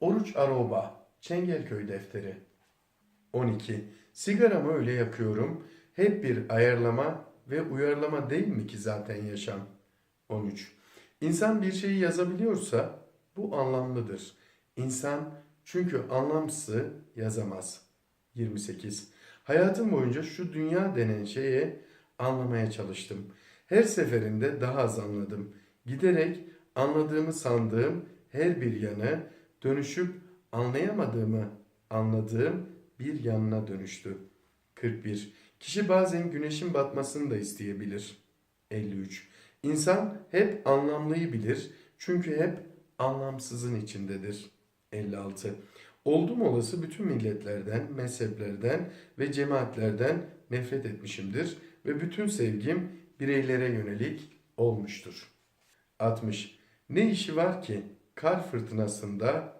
Oruç Aroba, Çengelköy Defteri. 12. Sigaramı öyle yakıyorum. Hep bir ayarlama ve uyarlama değil mi ki zaten yaşam? 13. İnsan bir şeyi yazabiliyorsa bu anlamlıdır. İnsan çünkü anlamsızı yazamaz. 28. Hayatım boyunca şu dünya denen şeye anlamaya çalıştım. Her seferinde daha az anladım. Giderek anladığımı sandığım her bir yanı dönüşüp anlayamadığımı anladığım bir yanına dönüştü. 41. Kişi bazen güneşin batmasını da isteyebilir. 53. İnsan hep anlamlıyı bilir çünkü hep anlamsızın içindedir. 56. Oldum olası bütün milletlerden, mezheplerden ve cemaatlerden nefret etmişimdir ve bütün sevgim bireylere yönelik olmuştur. 60. Ne işi var ki kar fırtınasında